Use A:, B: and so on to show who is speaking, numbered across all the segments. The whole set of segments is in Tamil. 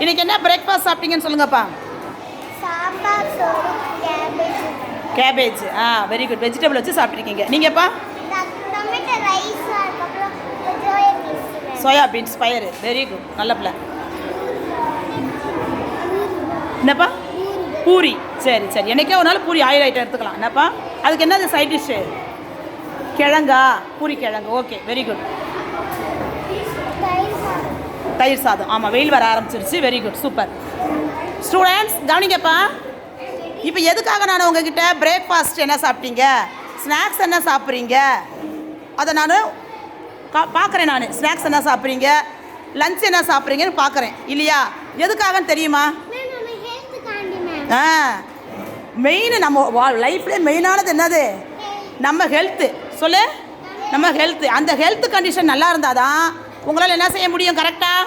A: இன்னைக்கு என்ன பிரேக்ஃபாஸ்ட் சாப்பிட்டீங்கன்னு சொல்லுங்கப்பா.
B: சாம்பார் சோறு கேபேஜ்
A: கேபேஜ் ஆ வெரி குட் வெஜிடபிள் வச்சு சாப்பிட்ருக்கீங்க நீங்கப்பா?
B: சோயா பீன்ஸ்
A: பயிறு. வெரி குட் நல்ல பிள்ளை. என்னப்பா? பூரி. சரி சரி. என்னைக்கே ஒரு நாள் பூரி ஆயில் ஐட்டம் எடுத்துக்கலாம். என்னப்பா? அதுக்கு என்னது சைட் டிஷ்ஷு கிழங்கா? பூரி கிழங்கு. ஓகே வெரி குட்
B: தயிர் சாதம்.
A: ஆமாம் வெயில் வர ஆரம்பிச்சிருச்சு. வெரி குட் சூப்பர் ஸ்டூடெண்ட்ஸ் கவனிங்கப்பா. இப்போ எதுக்காக நான் உங்ககிட்ட பிரேக்ஃபாஸ்ட் என்ன சாப்பிட்டீங்க? ஸ்நாக்ஸ் என்ன சாப்பிட்றீங்க? அதை நான் கா பார்க்குறேன் நான். ஸ்நாக்ஸ் என்ன சாப்பிட்றீங்க? லஞ்ச் என்ன சாப்பிட்றீங்கன்னு பார்க்குறேன். இல்லையா? எதுக்காகன்னு தெரியுமா? ஆ. மெயின் நம்ம வா லைஃப்லேயே மெயினானது என்னது? நம்ம ஹெல்த்து சொல்லு. நம்ம ஹெல்த்து அந்த ஹெல்த் கண்டிஷன் நல்லா இருந்தால் தான் உங்களால் என்ன செய்ய முடியும் கரெக்டாக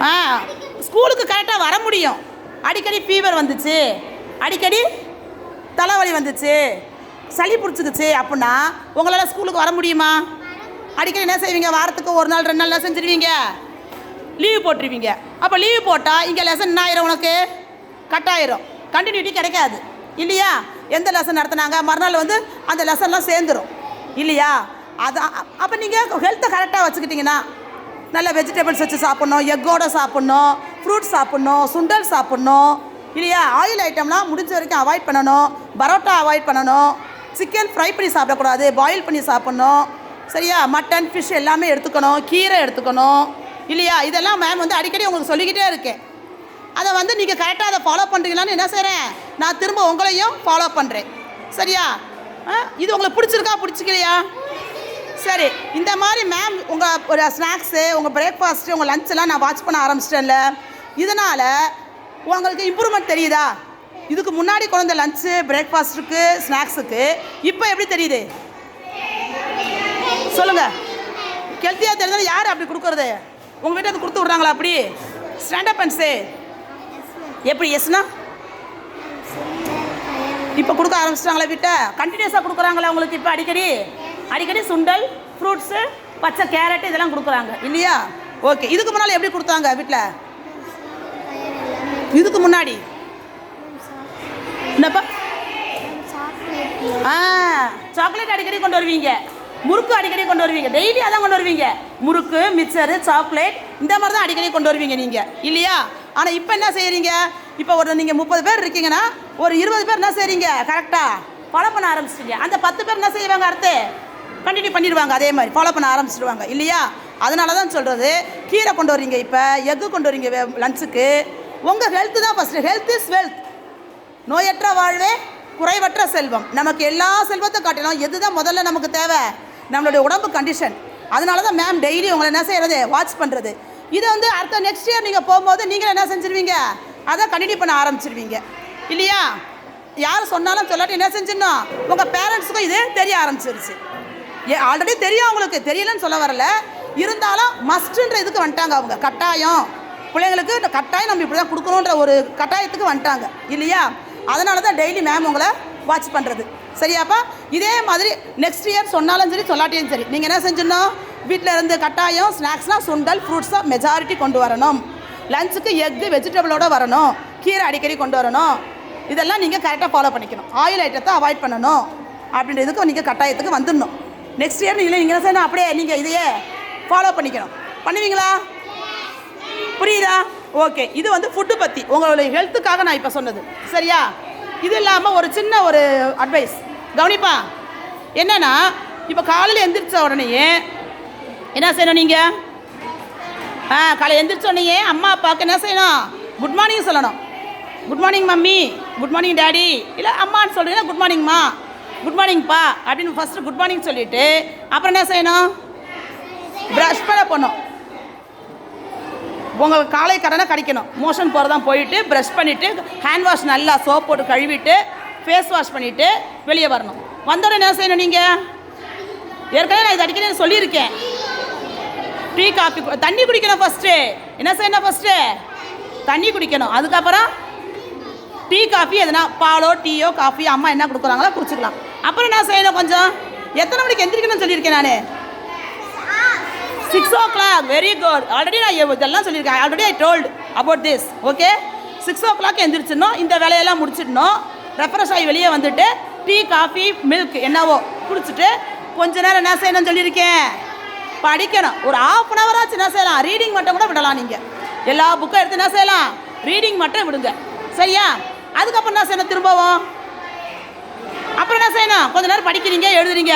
A: ஆ? ஸ்கூலுக்கு கரெக்டாக வர முடியும். அடிக்கடி ஃபீவர் வந்துச்சு. அடிக்கடி தலைவலி வந்துச்சு. சளி பிடிச்சிக்குச்சு அப்படின்னா உங்களால் ஸ்கூலுக்கு வர முடியுமா? அடிக்கடி என்ன செய்வீங்க? வாரத்துக்கு ஒரு நாள் ரெண்டு நாள் என்ன செஞ்சுருவீங்க? லீவு போட்டுருவீங்க. அப்போ லீவு போட்டால் இங்கே லெசன் என்ன ஆயிரும் உனக்கு? கட் ஆயிரும். கண்டினியூட்டி கிடைக்காது. இல்லையா? எந்த லெசன் நடத்துனாங்க? மறுநாள் வந்து அந்த லெசன்லாம் சேர்ந்துரும். இல்லையா? அது அப்போ நீங்கள் ஹெல்த்தை கரெக்டாக வச்சுக்கிட்டிங்கன்னா நல்ல வெஜிடபிள்ஸ் வச்சு சாப்பிட்ணும் எக்கோட சாப்பிட்ணும் ஃப்ரூட்ஸ் சாப்பிட்ணும் சுண்டல் சாப்பிட்ணும் இல்லையா? ஆயில் ஐட்டம்லாம் முடிஞ்ச வரைக்கும் அவாய்ட் பண்ணணும் பரோட்டா அவாய்ட் பண்ணணும் சிக்கன் ஃப்ரை பண்ணி சாப்பிடக்கூடாது பாயில் பண்ணி சாப்பிட்ணும் சரியா? மட்டன் ஃபிஷ் எல்லாமே எடுத்துக்கணும் கீரை எடுத்துக்கணும் இல்லையா? இதெல்லாம் மேம் வந்து அடிக்கடி உங்களுக்கு சொல்லிக்கிட்டே இருக்கேன் அதை வந்து நீங்கள் கரெக்டாக அதை ஃபாலோ பண்ணுறீங்களான்னு என்ன செய்கிறேன் நான் திரும்ப உங்களையும் ஃபாலோ பண்ணுறேன் சரியா? ஆ? இது உங்களுக்கு பிடிச்சிருக்கா பிடிச்சிக்கலையா? சரி இந்த மாதிரி மேம் உங்கள் ஒரு ஸ்நாக்ஸு உங்கள் பிரேக்ஃபாஸ்ட்டு உங்கள் லஞ்செல்லாம் நான் வாட்ச் பண்ண ஆரம்பிச்சிட்டேன்ல. இதனால் உங்களுக்கு இம்ப்ரூவ்மெண்ட் தெரியுதா? இதுக்கு முன்னாடி கொண்டு வந்த லஞ்சு பிரேக்ஃபாஸ்ட்டுக்கு ஸ்நாக்ஸுக்கு இப்போ எப்படி தெரியுது? சொல்லுங்கள் ஹெல்த்தியாக தெரிஞ்சது யார் அப்படி கொடுக்குறது? உங்கள் வீட்டை அது கொடுத்து விட்றாங்களா அப்படி? ஸ்டாண்டப் அண்ட் சே எப்படி எஸ்னா இப்போ கொடுக்க ஆரம்பிச்சிட்டாங்களா வீட்டை? கண்டினியூஸாக கொடுக்குறாங்களா உங்களுக்கு இப்போ அடிக்கடி? அடிக்கடி சுண்டல் ஃப்ரூட்ஸு பச்சை கேரட் இதெல்லாம் கொடுக்குறாங்க. இல்லையா? ஓகே இதுக்கு முன்னால் எப்படி கொடுத்தாங்க வீட்டில் இதுக்கு முன்னாடி? என்னப்பா? ஆ. சாக்லேட் அடிக்கடி கொண்டு வருவீங்க. முறுக்கு அடிக்கடி கொண்டு வருவீங்க. டெய்லி அதான் கொண்டு வருவீங்க. முறுக்கு மிக்சரு சாக்லேட் இந்த மாதிரி தான் அடிக்கடி கொண்டு வருவீங்க நீங்கள் இல்லையா? ஆனால் இப்போ என்ன செய்கிறீங்க இப்போ ஒரு நீங்கள் முப்பது பேர் இருக்கீங்கன்னா ஒரு இருபது பேர் என்ன செய்கிறீங்க கரெக்டாக ஃபாலோ பண்ண ஆரம்பிச்சிட்டீங்க. அந்த பத்து பேர் என்ன செய்வாங்க அடுத்து? கண்டினியூ பண்ணிடுவாங்க அதே மாதிரி. ஃபாலோ பண்ண ஆரம்பிச்சிடுவாங்க இல்லையா? அதனால தான் சொல்கிறது கீரை கொண்டு வரீங்க இப்போ எக்கு கொண்டு வரீங்க லஞ்சுக்கு உங்கள் ஹெல்த்து தான் ஃபஸ்ட்டு ஹெல்த் இஸ் வெல்த் நோயற்ற வாழ்வே குறைவற்ற செல்வம். நமக்கு எல்லா செல்வத்தை காட்டிலும் எதுதான் முதல்ல நமக்கு தேவை? நம்மளுடைய உடம்பு கண்டிஷன் அதனால தான் மேம் டெய்லி உங்களை என்ன செய்கிறது வாட்ச் பண்ணுறது இதை வந்து அடுத்த நெக்ஸ்ட் இயர் நீங்கள் போகும்போது நீங்கள் என்ன செஞ்சிருவீங்க? அதை கண்டினியூ பண்ண ஆரம்பிச்சிருவீங்க. இல்லையா? யார் சொன்னாலும் சொல்லாட்டி என்ன செஞ்சிடணும்? உங்கள் பேரண்ட்ஸுக்கும் இது தெரிய ஆரம்பிச்சிருச்சு. ஆல்ரெடி தெரியும் அவங்களுக்கு. தெரியலன்னு சொல்ல வரல. இருந்தாலும் மஸ்ட்டுன்ற இதுக்கு வந்துட்டாங்க அவங்க. கட்டாயம். பிள்ளைங்களுக்கு இந்த கட்டாயம் நம்ம இப்படி தான் கொடுக்கணுன்ற ஒரு கட்டாயத்துக்கு வந்துட்டாங்க. இல்லையா? அதனால தான் டெய்லி மேம் உங்களை வாட்ச் பண்ணுறது சரியாப்பா? இதே மாதிரி நெக்ஸ்ட் இயர் சொன்னாலும் சரி சொல்லாட்டியும் சரி. நீங்கள் என்ன செஞ்சிடணும்? வீட்டில் இருந்து கட்டாயம் ஸ்நாக்ஸ்னால் சுண்டல் ஃப்ரூட்ஸாக மெஜாரிட்டி கொண்டு வரணும். லஞ்சுக்கு எக்கு வெஜிடபிளோடு வரணும். கீரை அடிக்கடி கொண்டு வரணும். இதெல்லாம் நீங்கள் கரெக்டாக ஃபாலோ பண்ணிக்கணும். ஆயில் ஐட்டத்தை அவாய்ட் பண்ணணும். அப்படின்றதுக்கு நீங்கள் கட்டாயத்துக்கு வந்துடணும். நெக்ஸ்ட் இயர் நீங்கள் நீங்கள் என்ன செய்யணும் அப்படியே நீங்கள் இதையே ஃபாலோ பண்ணிக்கணும். பண்ணுவீங்களா? புரியுதா? ஓகே இது வந்து ஃபுட்டு பற்றி உங்களுடைய ஹெல்த்துக்காக நான் இப்போ சொன்னது. சரியா? இது இல்லாமல் ஒரு சின்ன ஒரு அட்வைஸ் கவனிப்பா. என்னென்னா இப்போ காலையில் எந்திரிச்ச உடனேயே என்ன செய்யணும் நீங்கள் ஆ காலை எந்திரிச்ச உடனேயே அம்மா அப்பாவுக்கு என்ன செய்யணும்? குட் மார்னிங் சொல்லணும். Good morning mummy. Good morning daddy இல்லை அம்மான்னு சொல்கிறீங்கன்னா குட் மார்னிங்மா குட் மார்னிங்ப்பா அப்படின்னு ஃபஸ்ட்டு குட் மார்னிங் சொல்லிவிட்டு அப்புறம் என்ன செய்யணும்? ப்ரஷ் பண்ண போகணும் உங்கள் காலை கடனை கடிக்கணும். மோஷன் போகிறதான் போயிட்டு ப்ரஷ் பண்ணிவிட்டு ஹேண்ட் வாஷ் நல்லா சோப் போட்டு கழுவிட்டு ஃபேஸ் வாஷ் பண்ணிவிட்டு வெளியே வரணும். வந்தோடனே என்ன செய்யணும் நீங்கள் ஏற்கனவே நான் இது அடிக்கடி சொல்லியிருக்கேன். டீ காஃபி தண்ணி குடிக்கணும் ஃபஸ்ட்டு என்ன செய்யணும் ஃபஸ்ட்டு தண்ணி குடிக்கணும். அதுக்கப்புறம் டீ காஃபி எதுனா பாலோ டீயோ காஃபி அம்மா என்ன கொடுக்குறாங்களோ குடிச்சிக்கலாம். அப்புறம் என்ன செய்யணும் கொஞ்சம்? எத்தனை மணிக்கு எந்திரிக்கணும்னு சொல்லியிருக்கேன் நான். Six o'clock very good already நான் இதெல்லாம் சொல்லியிருக்கேன். Already I told about this okay six o'clock எந்திரிச்சிடணும். இந்த வேலையெல்லாம் முடிச்சிடணும். ரெஃப்ரெஷ் ஆகி வெளியே வந்துட்டு டீ காஃபி மில்க் என்னவோ குடிச்சிட்டு கொஞ்ச நேரம் என்ன செய்யணும்னு சொல்லியிருக்கேன்? படிக்கணும். ஒரு ஆஃப் அன் ஹவர் ஆச்சு என்ன செய்யலாம்? ரீடிங் மட்டும் கூட விடலாம் நீங்கள் எல்லா புக்கும் எடுத்து என்ன செய்யலாம்? ரீடிங் மட்டும் விடுங்க. சரியா? அதுக்கப்புறம் என்ன செய்யணும்? திரும்பவும். அப்புறம் என்ன செய்யணும்? கொஞ்ச நேரம் படிக்கிறீங்க எழுதுறீங்க.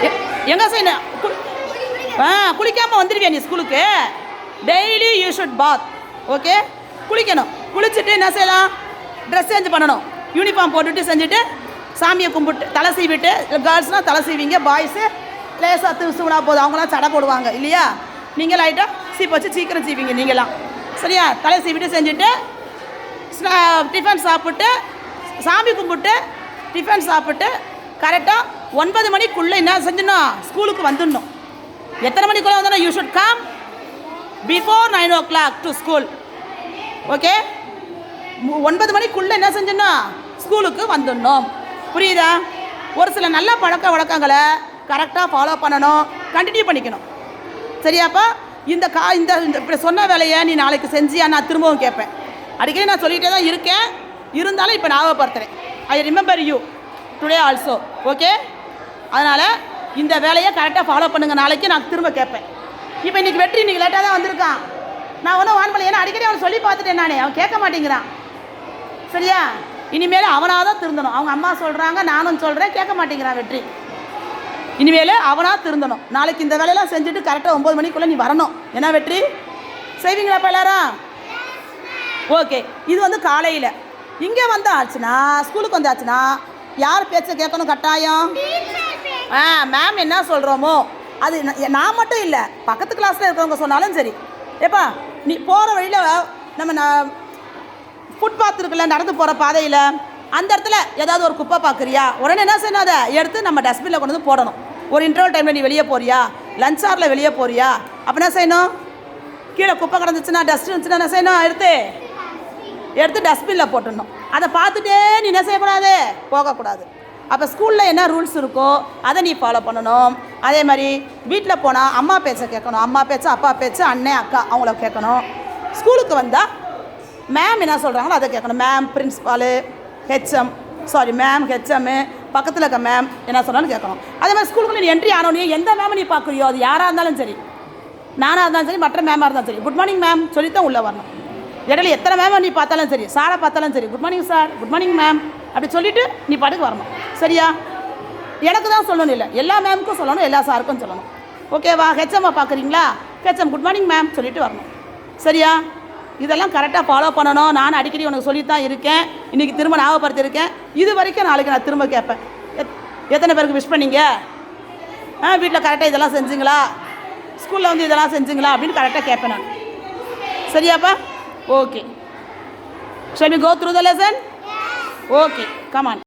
A: எங்கே எங்க செய்யணும்? கு- ஆ குளிக்காம வந்துடுவியா நீ ஸ்கூலுக்கு? Daily you should bath okay குளிக்கணும். குளிச்சுட்டு என்ன செய்யலாம்? ட்ரெஸ் சேஞ்ச் பண்ணணும். யூனிஃபார்ம் போட்டுட்டு செஞ்சுட்டு சாமியை கும்பிட்டு தலை சீவிட்டு கேர்ள்ஸ்னால் தலை சீவிங்க பாய்ஸு லேசாக திருசுவனா போதும். அவங்களாம் சடை போடுவாங்க இல்லையா? நீங்கள் லைட்டாக சீப் வச்சு சீக்கிரம் சீவிங்க நீங்களாம் சரியா? தலை சீவிட்டு செஞ்சுட்டு ஸ்நா- டிஃபன் சாப்பிட்டு சாமி கும்பிட்டு டிஃபன் சாப்பிட்டு கரெக்டாக ஒன்பது மணிக்குள்ளே என்ன செஞ்சிடணும்? ஸ்கூலுக்கு வந்துடணும். எத்தனை மணிக்குள்ளே வந்தோம் you should come before nine o'clock to school okay ஒன்பது மணிக்குள்ளே என்ன செஞ்சிடணும்? ஸ்கூலுக்கு வந்துடணும். புரியுதா? ஒரு சில நல்ல பழக்க வழக்கங்களை கரெக்டாக ஃபாலோ பண்ணணும். கண்டினியூ பண்ணிக்கணும். சரியாப்பா இந்த கா இந்த இந்த இப்படி சொன்ன வேலையை நீ நாளைக்கு செஞ்சியா? நான் திரும்பவும் கேட்பேன். அடிக்கடி நான் சொல்லிகிட்டே தான் இருக்கேன். இருந்தாலும் இப்போ ஞாபகப்படுத்துகிறேன் I remember you today also okay அதனால் இந்த வேலையை கரெக்டாக ஃபாலோ பண்ணுங்க. நாளைக்கு நான் திரும்ப கேட்பேன். இப்போ இன்றைக்கி வெற்றி இன்றைக்கி லேட்டாக தான் வந்திருக்கான். நான் ஒன்றும் வான் பண்ணல. ஏன்னா அடிக்கடி அவன் சொல்லி பார்த்துட்டேன் நானே. அவன் கேட்க மாட்டேங்கிறான். சரியா? இனிமேல் அவனாக தான் திருந்தணும். அவங்க அம்மா சொல்கிறாங்க நானும் சொல்கிறேன் கேட்க மாட்டேங்கிறான் வெற்றி. இனிமேல் அவனாக திருந்தணும். நாளைக்கு இந்த வேலையெல்லாம் செஞ்சுட்டு கரெக்டாக ஒம்பது மணிக்குள்ளே நீ வரணும். என்ன வெற்றி? செய்வீங்களாப்பா எல்லாரும்? ஓகே இது வந்து காலையில். இங்கே வந்தாச்சுன்னா ஸ்கூலுக்கு வந்தாச்சுன்னா யார் பேச்சை கேட்கணும் கட்டாயம்? ஆ மேம் என்ன சொல்கிறோமோ அது நான் மட்டும் இல்லை பக்கத்து கிளாஸில் இருக்கிறவங்க சொன்னாலும் சரி. ஏப்பா நீ போகிற வழியில் நம்ம நான் ஃபுட்பாத் இருக்குல்ல நடந்து போகிற பாதையில் அந்த இடத்துல ஏதாவது ஒரு குப்பை பார்க்குறியா? உடனே என்ன செய்யணும் அதை எடுத்து நம்ம டஸ்ட்பினில் கொண்டு வந்து போடணும். ஒரு இன்டர்வல் டைமில் நீ வெளியே போறியா? லஞ்ச் ஹாரில் வெளியே போறியா? அப்போ என்ன செய்யணும்? கீழே குப்பை கிடந்துச்சுன்னா டஸ்ட் இருந்துச்சுன்னா என்ன செய்யணும்? எடுத்து எடுத்து டஸ்ட்பினில் போட்டுடணும். அதை பார்த்துட்டே நீ என்ன செய்யக்கூடாது? போகக்கூடாது. அப்போ ஸ்கூலில் என்ன ரூல்ஸ் இருக்கோ அதை நீ ஃபாலோ பண்ணணும். அதே மாதிரி வீட்டில் போனால் அம்மா பேச்சை கேட்கணும். அம்மா பேச்சு அப்பா பேச்சு அண்ணன் அக்கா அவங்கள கேட்கணும். ஸ்கூலுக்கு வந்தால் மேம் என்ன சொல்கிறாங்களோ அதை கேட்கணும். Ma'am principal HM sorry ma'am HM பக்கத்தில் இருக்க மேம் என்ன சொன்னாலும் கேட்கணும். அதே மாதிரி ஸ்கூலுக்குள்ள நீ என்ட்ரி ஆனோடனே எந்த மேம் நீ பார்க்குறியோ? அது யாராக இருந்தாலும் சரி. நானாக இருந்தாலும் சரி மற்ற மேமாக இருந்தாலும் சரி. குட் மார்னிங் மேம் சொல்லித்தான் உள்ளே வரணும். இடையில எத்தனை மேம் நீ பார்த்தாலும் சரி சாரை பார்த்தாலும் சரி good morning sir good morning ma'am அப்படி சொல்லிவிட்டு நீ பாட்டுக்கு வரணும். சரியா? எனக்கு தான் சொல்லணும் இல்லை எல்லா மேமுக்கும் சொல்லணும் எல்லா சாருக்கும் சொல்லணும். ஓகேவா ஹெச்எம்மை பார்க்குறீங்களா? ஹெச்எம் குட் மார்னிங் மேம் சொல்லிட்டு வரணும். சரியா? இதெல்லாம் கரெக்டாக ஃபாலோ பண்ணணும். நான் அடிக்கடி உனக்கு சொல்லித்தான் இருக்கேன். இன்றைக்கி திரும்ப ஞாபகப்படுத்தியிருக்கேன். இது வரைக்கும் நாளைக்கு நான் திரும்ப கேட்பேன். எத்- எத்தனை பேருக்கு விஷ் பண்ணீங்க? ஆ வீட்டில் கரெக்டாக இதெல்லாம் செஞ்சீங்களா? ஸ்கூலில் வந்து இதெல்லாம் செஞ்சீங்களா? அப்படின்னு கரெக்டாக கேட்பேன் நான். சரியாப்பா? Okay. Shall we go through the lesson? Yes. Okay, come on.